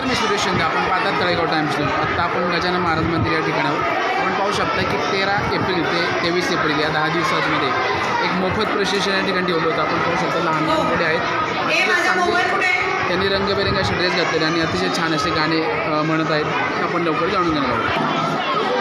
नमस्कार मी सुरेश शिंदे. आपण पाहतात तळेगाव टाइम्स न्यूज आत्ता आपण गजानन महाराज मंदिर या ठिकाणावर. आपण पाहू शकता की तेरा एप्रिल ते तेवीस एप्रिल या दहा दिवसांमध्ये एक मोफत प्रशिक्षण या ठिकाणी ठेवलं होतं. आपण पाहू शकता लहान लहान मुले आहेत. चांगले त्यांनी रंगबेरंगी असे ड्रेस घातलेले आणि अतिशय छान असे गाणे म्हणत आहेत. आपण लवकर जाणून घेणार आहोत.